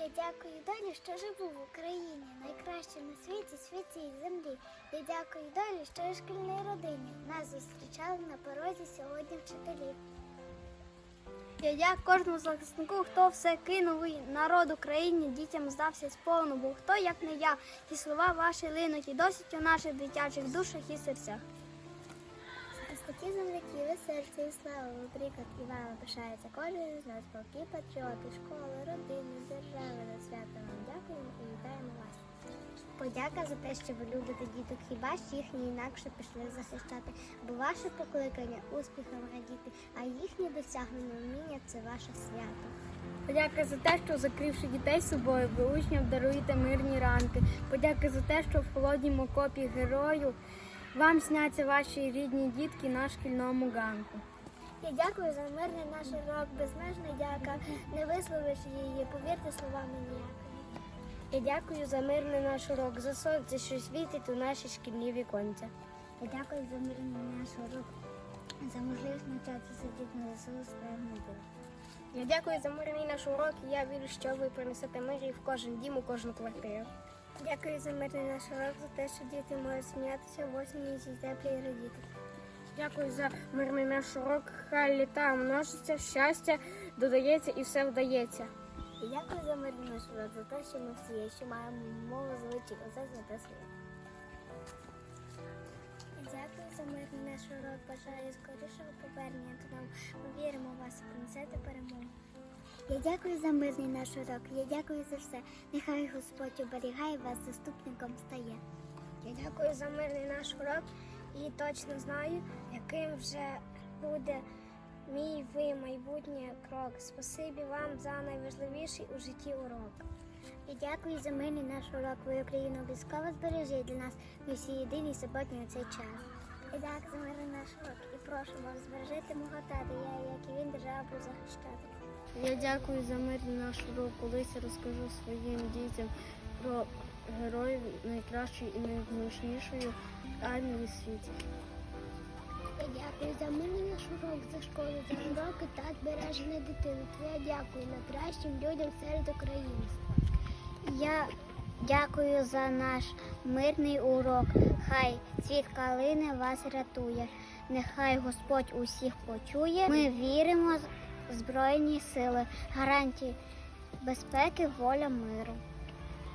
Я дякую долі, що живу в Україні, найкраще на світі, світі і землі. Я дякую долі, що я шкільній родині. Нас зустрічали на порозі сьогодні вчителі. Я дякую кожному захиснику, хто все кинув і народ Україні, дітям здався сповну, бо хто, як не я, ті слова ваші линуть і досить у наших дитячих душах і серцях. Такі земляки, серце і слава, ви приклад і вами пишається кожен з нас, полки, патріоти, школи, родини, держави, на свято вам дякуємо і вітаємо вас. Подяка за те, що ви любите діток, хіба ж їхні інакше пішли захищати, бо ваше покликання успіхом радіти, а їхні досягнення вміння це ваше свято. Подяка за те, що закривши дітей собою, ви учням даруєте мирні ранки. Подяка за те, що в холоднім окопі герою вам сняться ваші рідні дітки на шкільному ганку. Я дякую за мирний наш урок, безмежна дяка. Не висловиш її, повірте словами ніякими. Я дякую за мирний наш урок, за сонце, що світить у наші шкільні віконця. Я дякую за мирний наш урок, за можливість навчатися дітьми ЗСУ справедливо. Я дякую за мирний наш урок і я вірю, що ви принесете мир і в кожен дім, у кожну квартиру. Дякую за мирний наш урок, за те, що діти можуть сміятися в осені і цій теплі радіти. Дякую за мирний наш урок. Хай літа множиться, щастя додається і все вдається. І дякую за мирний наш урок, за те, що ми всі є, що маємо мову звичай, оце святе слово. І Дякую за мирний наш урок, бажаю скорішого повернення додому. Ми віримо в вас і принесете перемогу. Я дякую за мирний наш урок, я дякую за все. Нехай Господь оберігає вас, заступником стає. Я дякую за мирний наш урок і точно знаю, яким вже буде мій ви майбутнє крок. Спасибі вам за найважливіший у житті урок. Я дякую за мирний наш урок. Ви Україну обов'язково збережіть для нас. Ми всі єдині суботні у цей час. Я дякую за мирний наш урок і прошу вас збережити мого тата, я, як і він, державу буду захищати. Я дякую за мирний наш урок. Колись розкажу своїм дітям про героїв найкращої і найгучнішої армії світі. Я дякую за мирний наш урок, за школу, за уроки та збереження дитини. Я дякую найкращим людям серед українства. Я дякую за наш мирний урок. Хай цвіт калини вас рятує. Нехай Господь усіх почує. Ми віримо Збройні сили, гарантії безпеки, воля миру.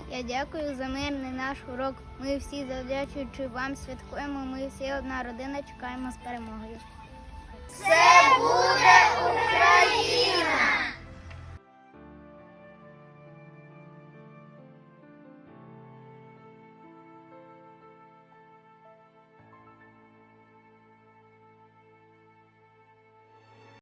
Я дякую за мирний наш урок. Ми всі завдячуючи вам святкуємо. Ми всі одна родина чекаємо з перемогою. Все буде Україна!